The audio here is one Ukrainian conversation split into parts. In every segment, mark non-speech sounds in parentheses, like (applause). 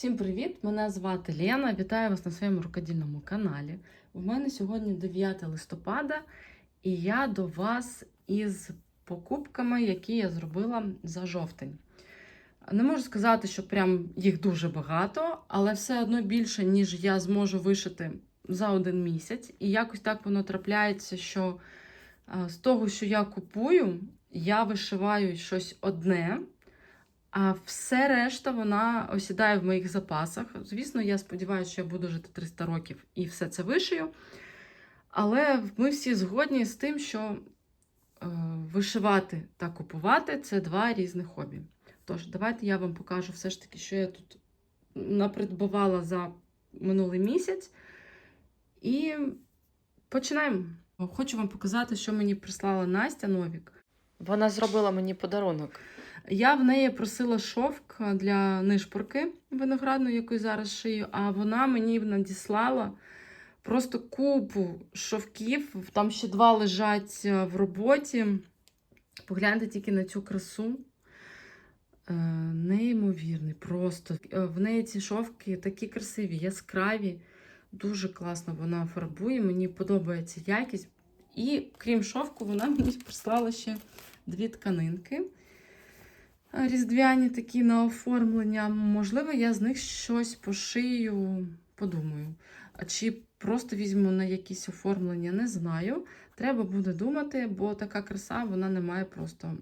Всім привіт! Мене звати Лена. Вітаю вас на своєму рукодільному каналі. У мене сьогодні 9 листопада, і я до вас із покупками, які я зробила за жовтень. Не можу сказати, що прям їх дуже багато, але все одно більше, ніж я зможу вишити за один місяць. І якось так воно трапляється, що з того, що я купую, я вишиваю щось одне. А все решта вона осідає в моїх запасах. Звісно, я сподіваюся, що я буду жити 300 років і все це вишию. Але ми всі згодні з тим, що е, вишивати та купувати це два різних хобі. Тож, давайте я вам покажу все ж таки, що я тут напридбувала за минулий місяць. І починаємо. Хочу вам показати, що мені прислала Настя Новік. Вона зробила мені подарунок. Я в неї просила шовк для нишпорки виноградної, яку зараз шию, а вона мені надіслала просто купу шовків. Там ще два лежать е, в роботі. Погляньте тільки на цю красу. Е, Неймовірний, просто. Е, В неї ці шовки такі красиві, яскраві. Дуже класно вона фарбує. Мені подобається якість. І крім шовку, вона мені прислала ще дві тканинки різдвяні такі на оформлення. Можливо, я з них щось пошию, подумаю. Чи просто візьму на якісь оформлення, не знаю. Треба буде думати, бо така краса вона не має просто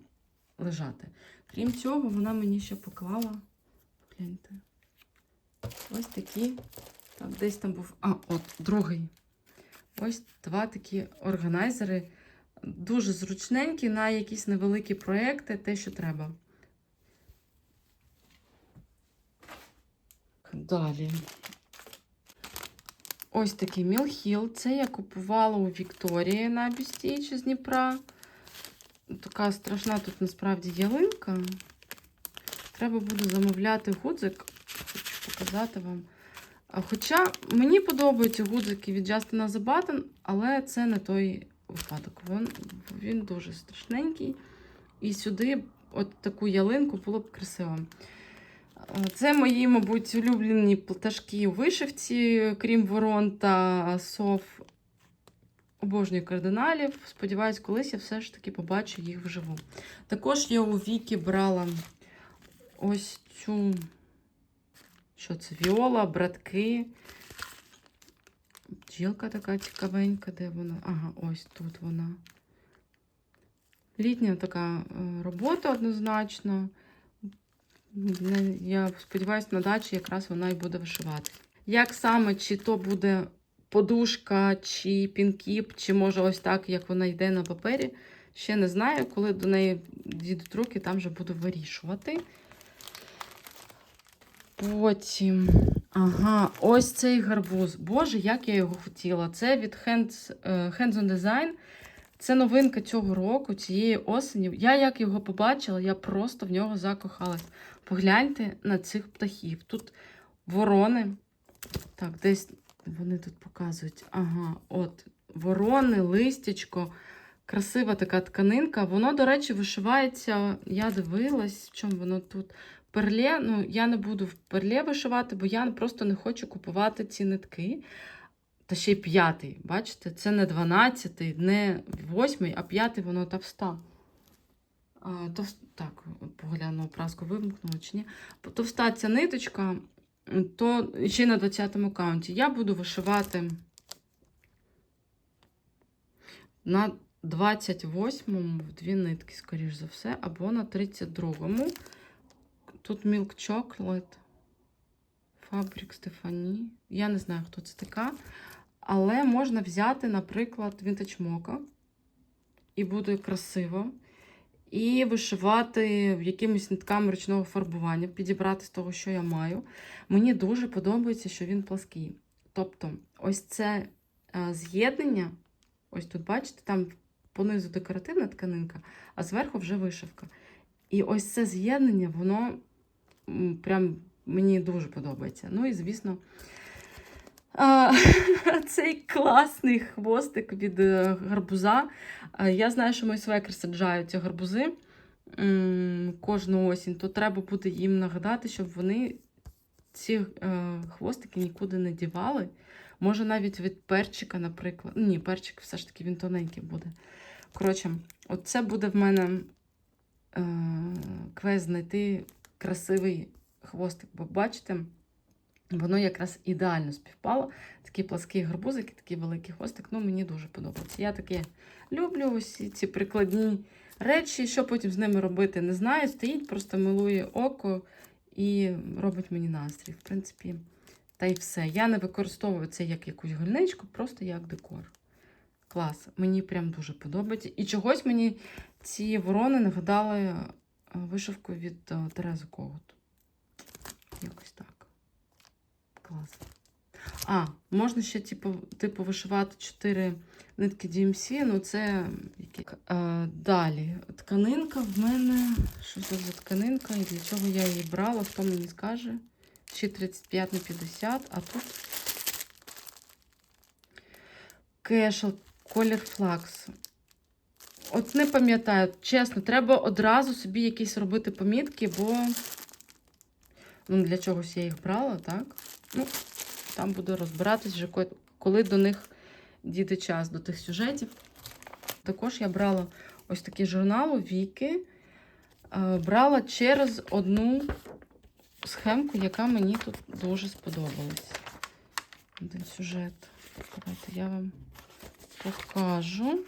лежати. Крім цього, вона мені ще поклала. Погляньте. Ось такі. Так, десь там був. А, от, другий. Ось два такі органайзери. Дуже зручненькі на якісь невеликі проекти, те, що треба. Далі. Ось такий мілхіл. Це я купувала у Вікторії на Бюстіч з Дніпра. Така страшна тут насправді ялинка. Треба буде замовляти гудзик. Хочу показати вам. Хоча мені подобаються гудзики від Justin Button, але це не той випадок. Він, він дуже страшненький. І сюди от таку ялинку було б красиво. Це мої, мабуть, улюблені пташки у вишивці, крім ворон та сов. Обожнюю кардиналів. Сподіваюсь, колись я все ж таки побачу їх вживу. Також я у Вікі брала ось цю, що це, Віола, братки. Бджілка така цікавенька, де вона? Ага, ось тут вона. Літня така е, робота однозначно. Я сподіваюся, на дачі якраз вона і буде вишивати. Як саме, чи то буде подушка, чи пінкіп, чи може ось так, як вона йде на папері, ще не знаю. Коли до неї дійдуть руки, там вже буду вирішувати. Потім, ага, ось цей гарбуз. Боже, як я його хотіла. Це від Hands, Hands on Design. Це новинка цього року, цієї осені. Я як його побачила, я просто в нього закохалась. Погляньте на цих птахів. Тут ворони. Так, десь вони тут показують. Ага, от ворони, листячко. Красива така тканинка. Воно, до речі, вишивається. Я дивилась, в чому воно тут. Перле. Ну, я не буду в перле вишивати, бо я просто не хочу купувати ці нитки. Та ще й п'ятий. Бачите, це не 12, не восьмий, а п'ятий воно товста. А, тов... Так, погляну праску вимкнула чи ні. Товста ця ниточка, то ще на 20-му каунті. Я буду вишивати на 28-му в дві нитки, скоріш за все, або на 32-му. Тут Milk Chocolate. Фабрик Стефані. Я не знаю, хто це така. Але можна взяти, наприклад, Mocha. І буде красиво. І вишивати якимись нитками ручного фарбування, підібрати з того, що я маю. Мені дуже подобається, що він плаский. Тобто, ось це е, з'єднання, ось тут, бачите, там понизу декоративна тканинка, а зверху вже вишивка. І ось це з'єднання, воно прям мені дуже подобається. Ну і, звісно, (laughs) цей класний хвостик від е, гарбуза. Я знаю, що мої свекри саджають ці гарбузи кожну осінь, то треба буде їм нагадати, щоб вони ці е, хвостики нікуди не дівали. Може, навіть від перчика, наприклад. Ні, перчик все ж таки він тоненький буде. Коротше, оце буде в мене е, квест знайти красивий хвостик. Бо бачите, воно якраз ідеально співпало. Такий плаский гарбузик і такий великий хвостик. Ну, мені дуже подобається. Я таке люблю ось ці прикладні речі. Що потім з ними робити, не знаю. Стоїть, просто милує око і робить мені настрій. В принципі, та й все. Я не використовую це як якусь гальничку, просто як декор. Клас. Мені прям дуже подобається. І чогось мені ці ворони нагадали е, вишивку від е, Терези Когут. Якось так. Клас. А, можна ще, типу, типу вишивати 4 нитки DMC, ну це які. Е, далі. Тканинка в мене. Що це за тканинка і для чого я її брала, хто мені скаже? Ще 35 на 50, а тут кешел, колір флакс. От не пам'ятаю, чесно, треба одразу собі якісь робити помітки, бо ну, для чогось я їх брала, так? Ну, там буду розбиратись вже, коли до них дійде час, до тих сюжетів. Також я брала ось такий журнал Віки. Е, Брала через одну схемку, яка мені тут дуже сподобалась. Один сюжет. Давайте я вам покажу.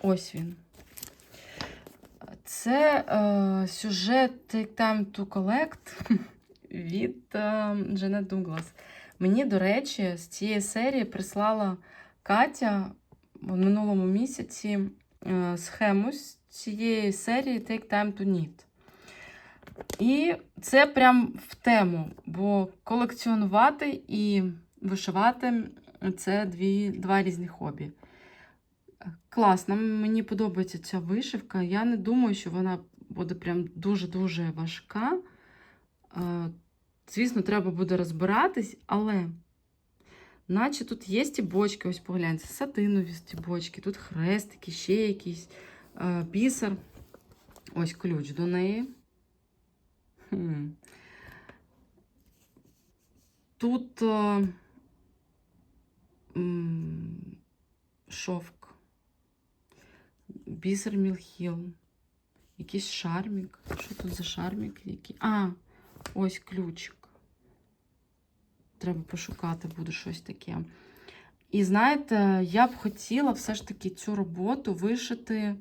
Ось він. Це е, сюжет Time to Collect (laughs) від е, Дженет Дуглас. Мені, до речі, з цієї серії прислала Катя в минулому місяці е, схему з цієї серії Take Time to Knit. І це прям в тему, бо колекціонувати і вишивати це дві, два різні хобі. Класно, мені подобається ця вишивка. Я не думаю, що вона буде прям дуже-дуже важка. Е, Звісно, треба буде розбиратись, але наче тут є стібочки, ось погляньте, сатинові стібочки, тут хрестики, ще якийсь е, бісер. Ось ключ до неї. Хм. Тут е, м, шовк, бісер Мілхіл, якийсь шармік. Що тут за шармік? Який? А, ось ключик. Треба пошукати, буде щось таке. І знаєте, я б хотіла все ж таки цю роботу вишити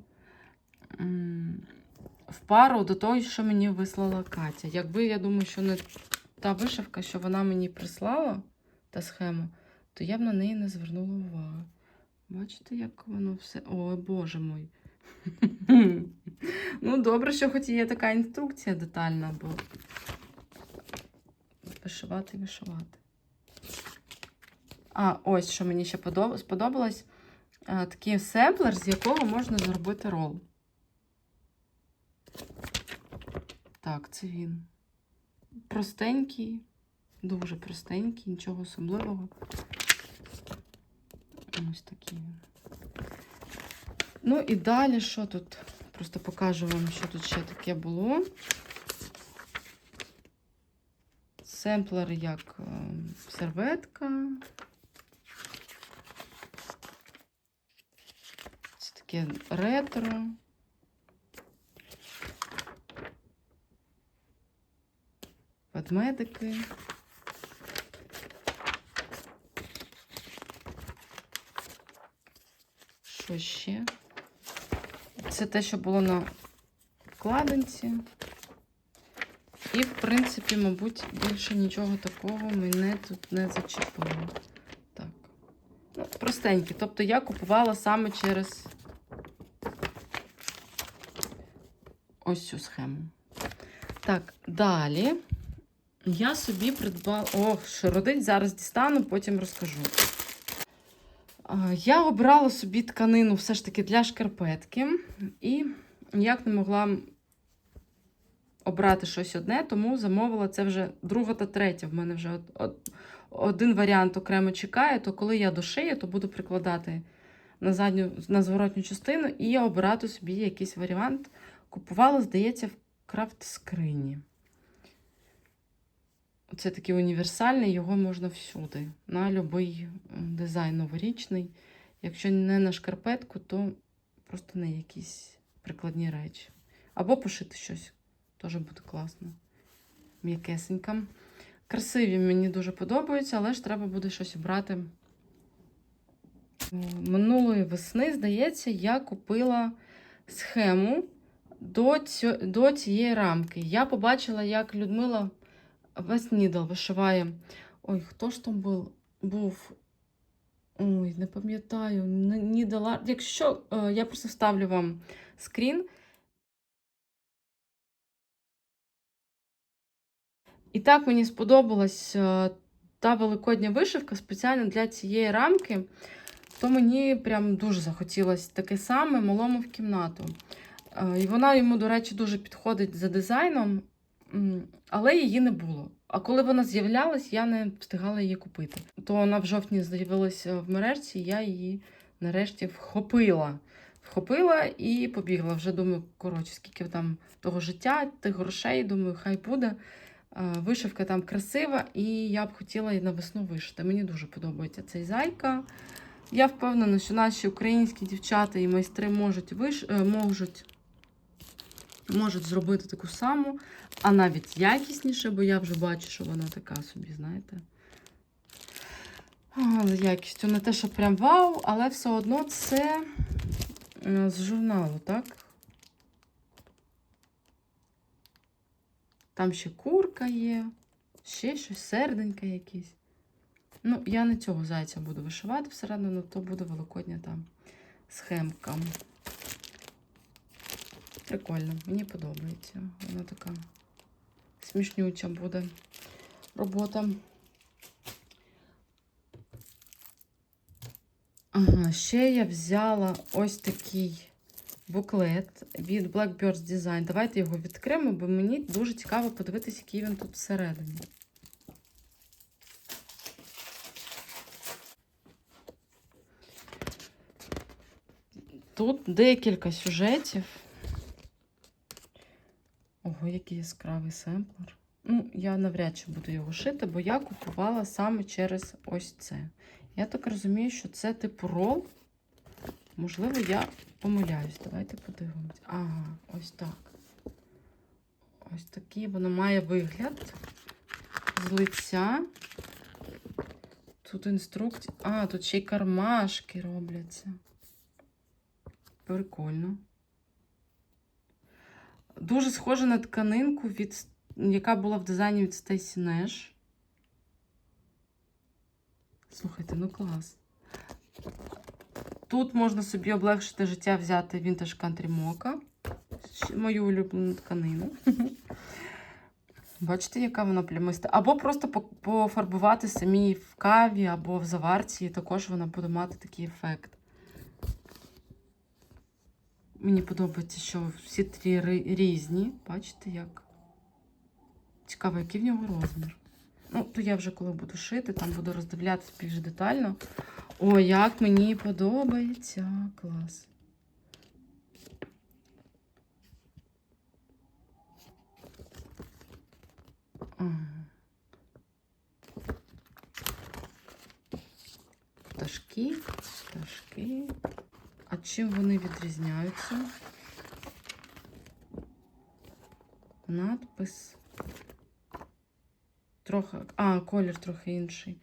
в пару до того, що мені вислала Катя. Якби я думаю, що не та вишивка, що вона мені прислала, та схема, то я б на неї не звернула уваги. Бачите, як воно все. Ой, боже мой. (laughs) ну, добре, що хоч є така інструкція детальна, бо вишивати, вишивати. А, ось що мені ще сподобалось. А, такий семплер, з якого можна зробити рол. Так, це він. Простенький, дуже простенький, нічого особливого. Ось такий він. Ну і далі, що тут? Просто покажу вам, що тут ще таке було. Семплер як е, серветка. Це таке ретро. Ведмедики. Що ще? Це те, що було на вкладинці. І, в принципі, мабуть, більше нічого такого мене тут не зачепило. Так. Ну, простенькі. Тобто я купувала саме через ось цю схему. Так, далі я собі придбала. О, що зараз дістану, потім розкажу. Я обрала собі тканину все ж таки для шкарпетки. І ніяк не могла обрати щось одне, тому замовила це вже друга та третя. В мене вже один варіант окремо чекає, то коли я дошию, то буду прикладати на задню, на зворотню частину і обирати собі якийсь варіант. Купувала, здається, в крафт скрині. Це такий універсальний, його можна всюди, на будь-який дизайн новорічний. Якщо не на шкарпетку, то просто на якісь прикладні речі. Або пошити щось. Теж буде класно. М'якесенька. Красиві мені дуже подобаються, але ж треба буде щось обрати. Минулої весни, здається, я купила схему до, цю, до цієї рамки. Я побачила, як Людмила весь нідл вишиває. Ой, хто ж там був? був? Ой, не пам'ятаю. Нідала. Якщо е, я просто вставлю вам скрін. І так мені сподобалась е, та великодня вишивка спеціально для цієї рамки, то мені прям дуже захотілося таке саме малому в кімнату. Е, І вона йому, до речі, дуже підходить за дизайном, але її не було. А коли вона з'являлась, я не встигала її купити. То вона в жовтні з'явилася в мережці, і я її нарешті вхопила. Вхопила і побігла. Вже думаю, коротше, скільки там того життя, тих грошей, думаю, хай буде. Е, Вишивка там красива, і я б хотіла і на весну вишити. Мені дуже подобається цей зайка. Я впевнена, що наші українські дівчата і майстри можуть виш... е, можуть, можуть зробити таку саму, а навіть якісніше, бо я вже бачу, що вона така собі, знаєте. А, За якістю не те, що прям вау, але все одно це е, з журналу, так? Там ще курка є, ще щось, серденька якісь. Ну, я не цього зайця буду вишивати всередину, то буде великодня там схемка. Прикольно, мені подобається. Вона така смішнюча буде робота. Ага, ще я взяла ось такий буклет від Blackbirds Design. Давайте його відкриємо, бо мені дуже цікаво подивитися, який він тут всередині. Тут декілька сюжетів. Ого, який яскравий семплер. Ну, я навряд чи буду його шити, бо я купувала саме через ось це. Я так розумію, що це типу рол. Можливо, я помиляюсь. Давайте подивимось. Ага, ось так. Ось такий воно має вигляд з лиця. Тут інструкція. А, тут ще й кармашки робляться. Прикольно. Дуже схоже на тканинку, від, яка була в дизайні від Stacy Nash. Слухайте, ну клас. Тут можна собі облегшити життя, взяти Country Mocha. Мою улюблену тканину. Бачите, яка вона плямиста. Або просто пофарбувати самі в каві або в заварці, і також вона буде мати такий ефект. Мені подобається, що всі три різні. Бачите, як? Цікаво, який в нього розмір. Ну, то я вже коли буду шити, там буду роздивлятися більш детально. О, як мені подобається. Клас. Пташки, пташки. А чим вони відрізняються? Надпис. Трохи. А, колір трохи інший.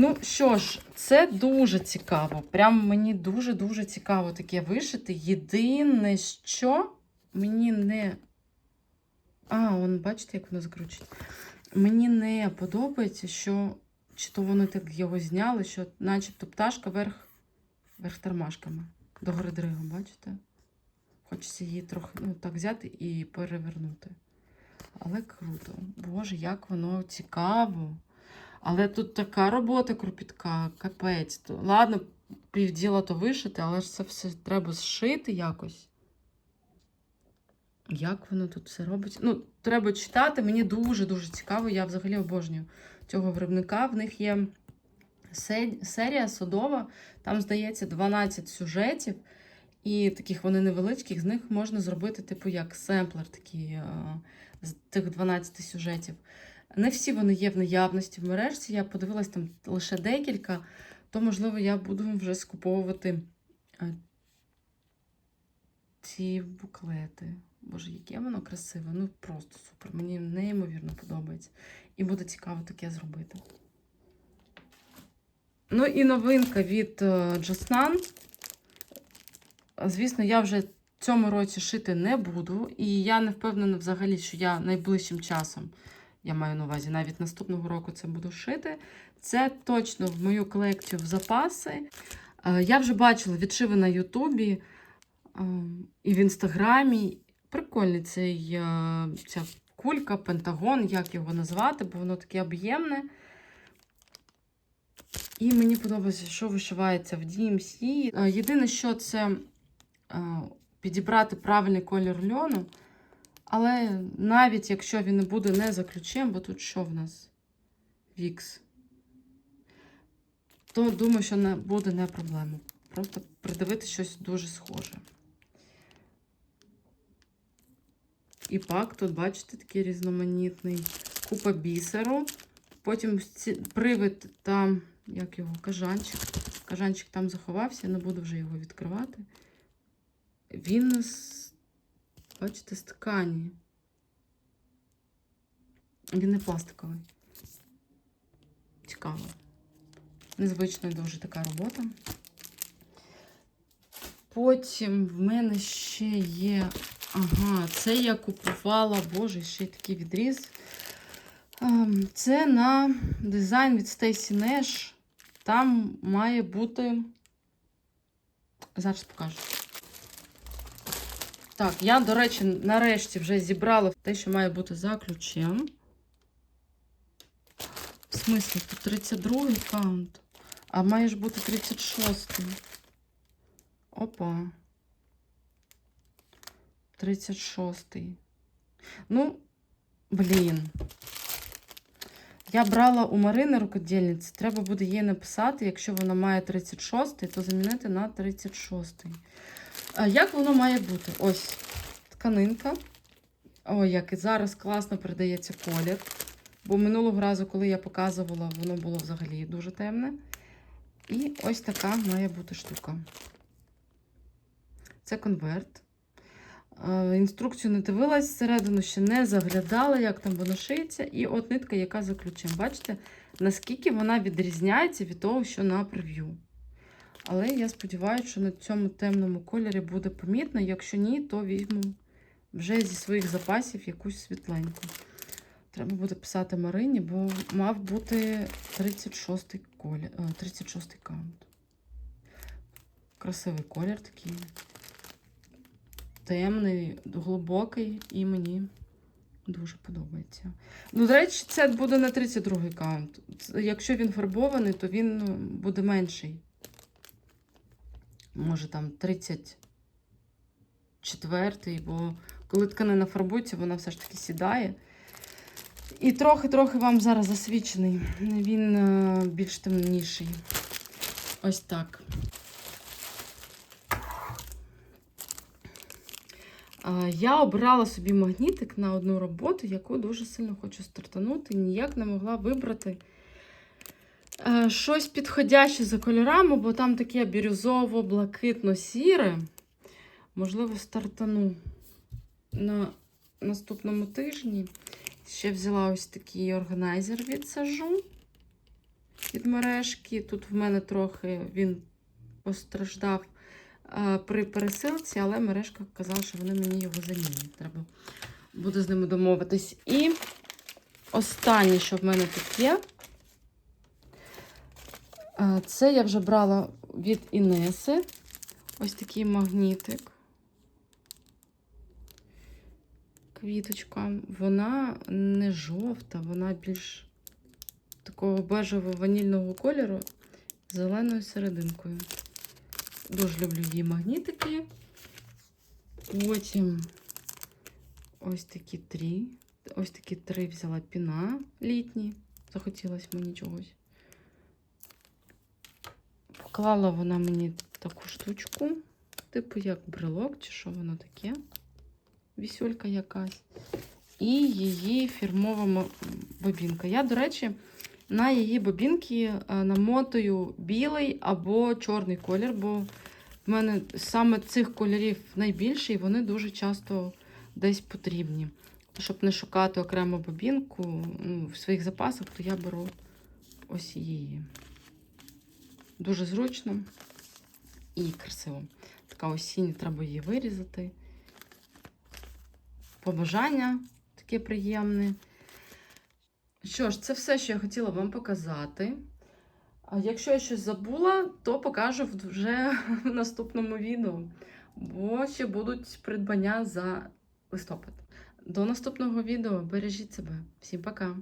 Ну що ж, це дуже цікаво. Прям мені дуже-дуже цікаво таке вишити. Єдине, що мені не. А, он, бачите, як воно закручить. Мені не подобається, що. Чи то вони так його зняли, що начебто пташка верх, верх тормашками. До городригом, бачите? Хочеться її трохи ну, так взяти і перевернути. Але круто. Боже, як воно цікаво. Але тут така робота кропітка, капець. То, ладно, півділа то вишити, але ж це все треба зшити якось. Як воно тут все робить? Ну, треба читати. Мені дуже-дуже цікаво. Я взагалі обожнюю цього виробника. В них є серія садова, там, здається, 12 сюжетів. І таких вони невеличких, з них можна зробити, типу, як семплер, такий з тих 12 сюжетів. Не всі вони є в наявності в мережці. Я подивилась там лише декілька, то, можливо, я буду вже скуповувати е, ці буклети. Боже, яке воно красиве. Ну просто супер. Мені неймовірно подобається. І буде цікаво таке зробити. Ну і новинка від е, Джоснан. Звісно, я вже цьому році шити не буду. І я не впевнена взагалі, що я найближчим часом, я маю на увазі, навіть наступного року це буду шити. Це точно в мою колекцію в запаси. Е, Я вже бачила відшиви на Ютубі е, і в інстаграмі. Прикольний цей, е, ця кулька, пентагон, як його назвати, бо воно таке об'ємне. І мені подобається, що вишивається в DMC. Єдине, що це підібрати правильний колір льону. Але навіть якщо він буде не за ключем, бо тут що в нас? Вікс. То думаю, що не буде не проблема. Просто придивити щось дуже схоже. І пак тут, бачите, такий різноманітний. Купа бісеру. Потім привид там, як його, кажанчик. Кажанчик там заховався, не буду вже його відкривати. Він з, бачите, з ткані. Він не пластиковий. Цікаво. Незвична дуже така робота. Потім в мене ще є. Ага, це я купувала, боже, ще й такий відріз. Ем, Це на дизайн від Stacy Nash. Там має бути. Зараз покажу. Так, я, до речі, нарешті вже зібрала те, що має бути за ключем. В смислі, тут 32 каунт, а має ж бути 36. Опа. 36. Ну, блін. Я брала у Марини рукодільниці. Треба буде їй написати, якщо вона має 36, то замінити на 36. А як воно має бути? Ось тканинка. Ой, як і зараз класно передається колір. Бо минулого разу, коли я показувала, воно було взагалі дуже темне. І ось така має бути штука. Це конверт. Е, Інструкцію не дивилась, всередину ще не заглядала, як там воно шиється. І от нитка, яка за ключем. Бачите, наскільки вона відрізняється від того, що на прев'ю. Але я сподіваюся, що на цьому темному кольорі буде помітно. Якщо ні, то візьму вже зі своїх запасів якусь світленьку. Треба буде писати Марині, бо мав бути 36 колір, 36 каунт. Красивий колір такий. Темний, глибокий, і мені дуже подобається. Ну, до речі, це буде на 32 каунт. Якщо він фарбований, то він ну, буде менший. Може там 34, бо коли тканина фарбується, вона все ж таки сідає. І трохи-трохи вам зараз засвічений. Він е, більш темніший. Ось так. Я обрала собі магнітик на одну роботу, яку дуже сильно хочу стартанути. Ніяк не могла вибрати щось підходяще за кольорами, бо там таке бірюзово-блакитно-сіре. Можливо, стартану на наступному тижні. Ще взяла ось такий органайзер від сажу від мережки. Тут в мене трохи він постраждав е, при пересилці, але мережка казала, що вони мені його замінять. Треба буде з ними домовитись. І останнє, що в мене тут є, е, це я вже брала від Інеси. Ось такий магнітик. Квіточка. Вона не жовта, вона більш такого бежево-ванільного кольору з зеленою серединкою. Дуже люблю її магнітики. Потім ось такі три. Ось такі три взяла піна літні. Захотілося мені чогось. Поклала вона мені таку штучку, типу як брелок, чи що воно таке. Вісюлька якась. і її фірмова бобінка. Я, до речі, на її бобінки е, намотую білий або чорний колір, бо в мене саме цих кольорів найбільше, і вони дуже часто десь потрібні. Щоб не шукати окремо бобінку ну, в своїх запасах, то я беру ось її. Дуже зручно і красиво. Така осіння, треба її вирізати. Побажання таке приємне. Що ж, це все, що я хотіла вам показати. Якщо я щось забула, то покажу вже (laughs) в наступному відео, бо ще будуть придбання за листопад. До наступного відео. Бережіть себе. Всім пока!